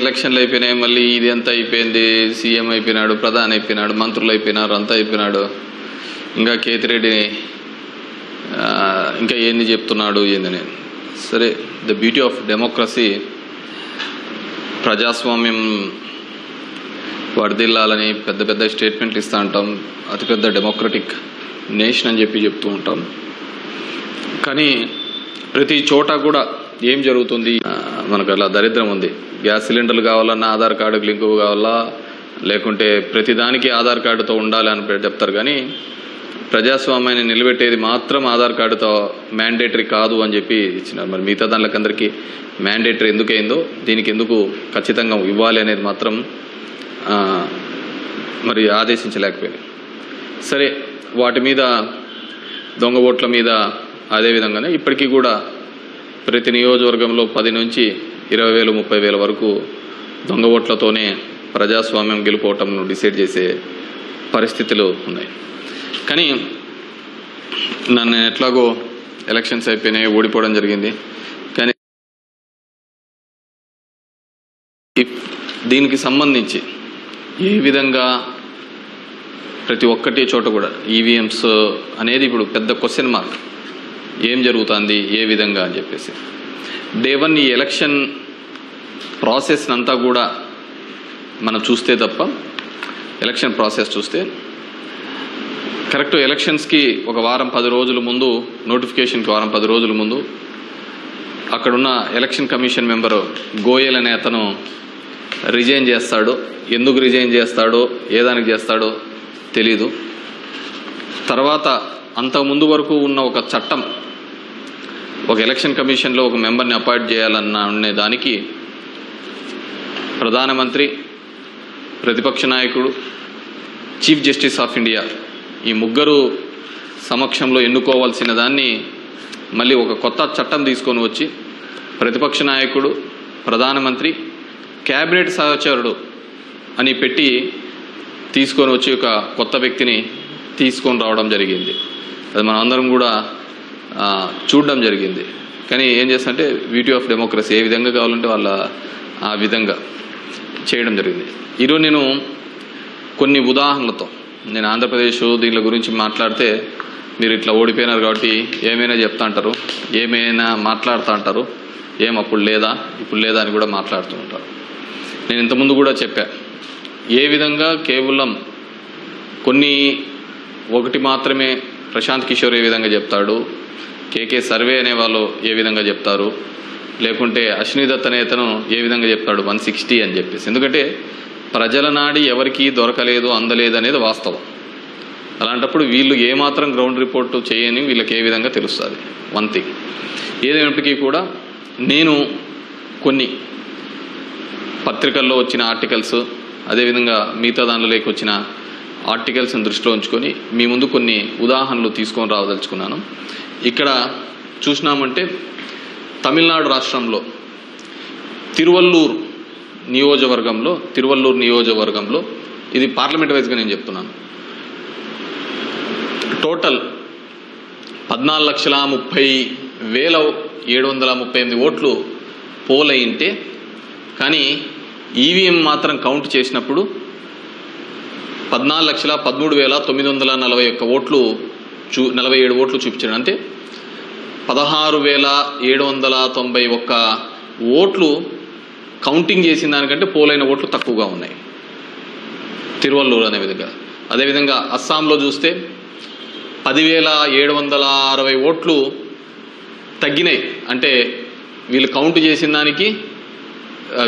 ఎలక్షన్లు అయిపోయినాయి మళ్ళీ ఇది ఎంత అయిపోయింది సీఎం అయిపోయినాడు ప్రధాని అయిపోయినాడు మంత్రులు అయిపోయినారు అంతా అయిపోయినాడు. ఇంకా కేతిరెడ్డిని ఇంకా ఏంది చెప్తున్నాడు ఏందని. సరే ద బ్యూటీ ఆఫ్ డెమోక్రసీ ప్రజాస్వామ్యం వర్దిల్లాలని పెద్ద పెద్ద స్టేట్మెంట్లు ఇస్తూ ఉంటాం అతిపెద్ద డెమోక్రటిక్ నేషన్ అని చెప్పి చెప్తూ ఉంటాం. కానీ ప్రతి చోట కూడా ఏం జరుగుతుంది? మనకు అలా దరిద్రం ఉంది. గ్యాస్ సిలిండర్లు కావాలన్నా ఆధార్ కార్డుకి లింకు కావాలా? లేకుంటే ప్రతిదానికి ఆధార్ కార్డుతో ఉండాలి అని చెప్తారు. కానీ ప్రజాస్వామ్యాన్ని నిలబెట్టేది మాత్రం ఆధార్ కార్డుతో మ్యాండేటరీ కాదు అని చెప్పి ఇచ్చినారు. మరి మిగతా దానికందరికీ మ్యాండేటరీ ఎందుకైందో దీనికి ఎందుకు ఖచ్చితంగా ఇవ్వాలి అనేది మాత్రం మరి ఆదేశించలేకపోయింది సరే వాటి మీద దొంగ ఓట్ల మీద అదే విధంగానే ఇప్పటికీ కూడా ప్రతి నియోజకవర్గంలో పది నుంచి ఇరవై వేలు ముప్పై వేల వరకు దొంగ ఓట్లతోనే ప్రజాస్వామ్యం గెలుపోవటంను డిసైడ్ చేసే పరిస్థితులు ఉన్నాయి. కానీ నన్ను ఎట్లాగో ఎలక్షన్స్ అయిపోయినాయి ఓడిపోవడం జరిగింది. కానీ దీనికి సంబంధించి ఏ విధంగా ప్రతి ఒక్కటి చోట కూడా ఈవీఎంస్ అనేది ఇప్పుడు పెద్ద క్వశ్చన్ మార్క్ ఏం జరుగుతుంది ఏ విధంగా అని చెప్పేసి. డే వన్ ఈ ఎలక్షన్ ప్రాసెస్ అంతా కూడా మనం చూస్తే తప్ప ఎలక్షన్ ప్రాసెస్ చూస్తే కరెక్ట్ ఎలక్షన్స్కి ఒక వారం పది రోజుల ముందు నోటిఫికేషన్కి వారం పది రోజుల ముందు అక్కడున్న ఎలక్షన్ కమిషన్ మెంబరు గోయల్ అనే అతను రిజైన్ చేస్తాడు ఎందుకు రిజైన్ చేస్తాడో ఏ దానికి చేస్తాడో తెలీదు. తర్వాత అంత ముందు వరకు ఉన్న ఒక చట్టం ఒక ఎలక్షన్ కమిషన్లో ఒక మెంబర్ని అపాయింట్ చేయాలన్న అనే దానికి ప్రధానమంత్రి ప్రతిపక్ష నాయకుడు చీఫ్ జస్టిస్ ఆఫ్ ఇండియా ఈ ముగ్గురు సమక్షంలో ఎన్నుకోవాల్సిన దాన్ని మళ్ళీ ఒక కొత్త చట్టం తీసుకొని వచ్చి ప్రతిపక్ష నాయకుడు ప్రధానమంత్రి క్యాబినెట్ సహచరుడు అని పెట్టి తీసుకొని వచ్చి ఒక కొత్త వ్యక్తిని తీసుకొని రావడం జరిగింది. అది మనం అందరం కూడా చూడడం జరిగింది. కానీ ఏం చేస్తుంటే బ్యూటీ ఆఫ్ డెమోక్రసీ ఏ విధంగా కావాలంటే వాళ్ళ ఆ విధంగా చేయడం జరిగింది. ఈరోజు నేను కొన్ని ఉదాహరణలతో నేను ఆంధ్రప్రదేశ్ దీని గురించి మాట్లాడితే మీరు ఇట్లా ఓడిపోయినారు కాబట్టి ఏమైనా చెప్తా అంటారు ఏమైనా మాట్లాడుతూ అంటారు ఏం అప్పుడు లేదా ఇప్పుడు లేదా అని కూడా మాట్లాడుతూ ఉంటారు. నేను ఇంతకుముందు కూడా చెప్పా ఏ విధంగా కేవలం కొన్ని ఒకటి మాత్రమే ప్రశాంత్ కిషోర్ ఏ విధంగా చెప్తాడు? కేకే సర్వే అనే వాళ్ళు ఏ విధంగా చెప్తారు? లేకుంటే అశ్విని దత్ అనే అతను ఏ విధంగా చెప్తాడు? వన్ సిక్స్టీ అని చెప్పేసి. ఎందుకంటే ప్రజల నాడి ఎవరికి దొరకలేదు అందలేదు అనేది వాస్తవం. అలాంటప్పుడు వీళ్ళు ఏమాత్రం గ్రౌండ్ రిపోర్ట్ చేయని వీళ్ళకి ఏ విధంగా తెలుస్తుంది? One thing. ఏదైనప్పటికీ కూడా నేను కొన్ని పత్రికల్లో వచ్చిన ఆర్టికల్స్ అదేవిధంగా మిగతా దానిలోకి వచ్చిన ఆర్టికల్స్ని దృష్టిలో ఉంచుకొని మీ ముందు కొన్ని ఉదాహరణలు తీసుకొని రావదలుచుకున్నాను ఇక్కడ చూసినామంటే తమిళనాడు రాష్ట్రంలో తిరువల్లూరు నియోజకవర్గంలో తిరువల్లూరు నియోజకవర్గంలో ఇది పార్లమెంట్ వైజ్గా నేను చెప్తున్నాను. టోటల్ పద్నాలుగు లక్షల ముప్పై వేల ఏడు వందల ముప్పై ఎనిమిది ఓట్లు పోల్ అయింటే కానీ ఈవీఎం మాత్రం కౌంట్ చేసినప్పుడు పద్నాలుగు లక్షల పదమూడు వేల తొమ్మిది వందల నలభై ఒక్క ఓట్లు చూ నలభై ఏడు ఓట్లు చూపించాడు. అంటే పదహారు వేల ఏడు వందల తొంభై ఒక్క ఓట్లు కౌంటింగ్ చేసిన దానికంటే పోలైన ఓట్లు తక్కువగా ఉన్నాయి. తిరువల్లూరు అనే విధంగా. అదేవిధంగా అస్సాంలో చూస్తే పదివేల ఏడు వందల అరవై ఓట్లు తగ్గినాయి. అంటే వీళ్ళు కౌంట్ చేసిన దానికి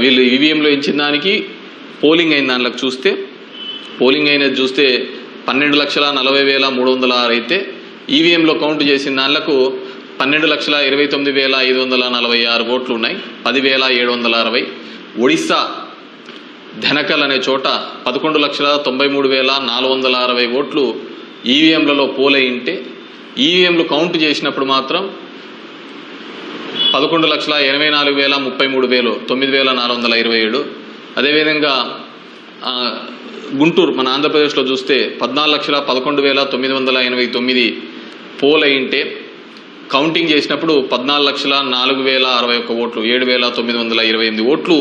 వీళ్ళు ఈవీఎంలో ఇచ్చిన దానికి పోలింగ్ అయిన దానిలోకి చూస్తే పోలింగ్ అయినది చూస్తే పన్నెండు లక్షల నలభై వేల మూడు వందల ఆరు అయితే ఈవీఎంలో కౌంట్ చేసిన దానిలకు పన్నెండు లక్షల ఇరవై తొమ్మిది వేల ఐదు వందల నలభై ఆరు ఓట్లు ఉన్నాయి. పదివేల ఏడు వందల అరవై. ఒడిస్సా ధనకల్ అనే చోట పదకొండు లక్షల తొంభై మూడు వేల నాలుగు వందల అరవై ఓట్లు ఈవీఎంలలో పోలై ఉంటే ఈవీఎంలు కౌంట్ చేసినప్పుడు మాత్రం పదకొండు లక్షల ఎనభై నాలుగు వేల ముప్పై మూడు వేలు తొమ్మిది వేల నాలుగు వందల ఇరవై ఏడు. అదేవిధంగా గుంటూరు మన ఆంధ్రప్రదేశ్లో చూస్తే పద్నాలుగు లక్షల పదకొండు వేల తొమ్మిది వందల ఎనభై తొమ్మిది పోల్ అయింటే కౌంటింగ్ చేసినప్పుడు పద్నాలుగు లక్షల నాలుగు వేల అరవై ఒక్క ఓట్లు ఏడు వేల తొమ్మిది వందల ఇరవై ఎనిమిది ఓట్లు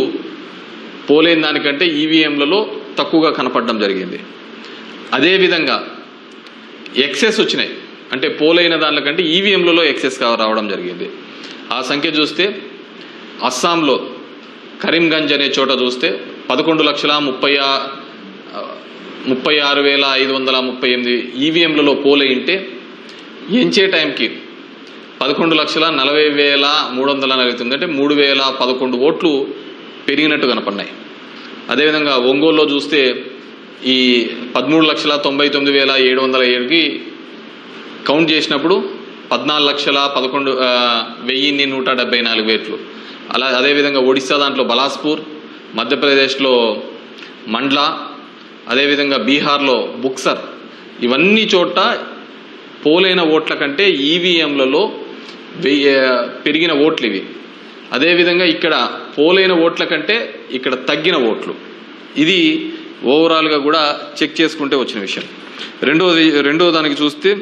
పోలైన దానికంటే ఈవీఎంలలో తక్కువగా కనపడడం జరిగింది. అదేవిధంగా ఎక్సెస్ వచ్చినాయి. అంటే పోలైన దానికంటే ఈవీఎంలలో ఎక్సెస్ రావడం జరిగింది. ఆ సంఖ్య చూస్తే అస్సాంలో కరీంగంజ్ అనే చోట చూస్తే పదకొండు లక్షల ముప్పై ముప్పై ఆరు వేల ఐదు వందల ముప్పై ఎనిమిది ఈవీఎంలలో పోలేయింటే ఎంచే టైంకి పదకొండు లక్షల నలభై వేల మూడు వందల నలభై తొమ్మిది అంటే మూడు వేల పదకొండు ఓట్లు పెరిగినట్టు కనపడినాయి. అదేవిధంగా ఒంగోలులో చూస్తే ఈ పదమూడు లక్షల తొంభై తొమ్మిది వేల ఏడు వందల ఏడుకి కౌంట్ చేసినప్పుడు పద్నాలుగు లక్షల పదకొండు వెయ్యిన్ని నూట డెబ్బై నాలుగు వేట్లు. అలా అదేవిధంగా ఒడిశా దాంట్లో బలాస్పూర్ మధ్యప్రదేశ్లో మండ్లా అదేవిధంగా బీహార్లో బుక్సర్ ఇవన్నీ చోట పోలైన ఓట్ల కంటే ఈవీఎంలలో పెరిగిన ఓట్లు ఇవి. అదేవిధంగా ఇక్కడ పోలైన ఓట్ల కంటే ఇక్కడ తగ్గిన ఓట్లు. ఇది ఓవరాల్గా కూడా చెక్ చేసుకుంటే వచ్చిన విషయం. రెండోది రెండో దానికి చూస్తే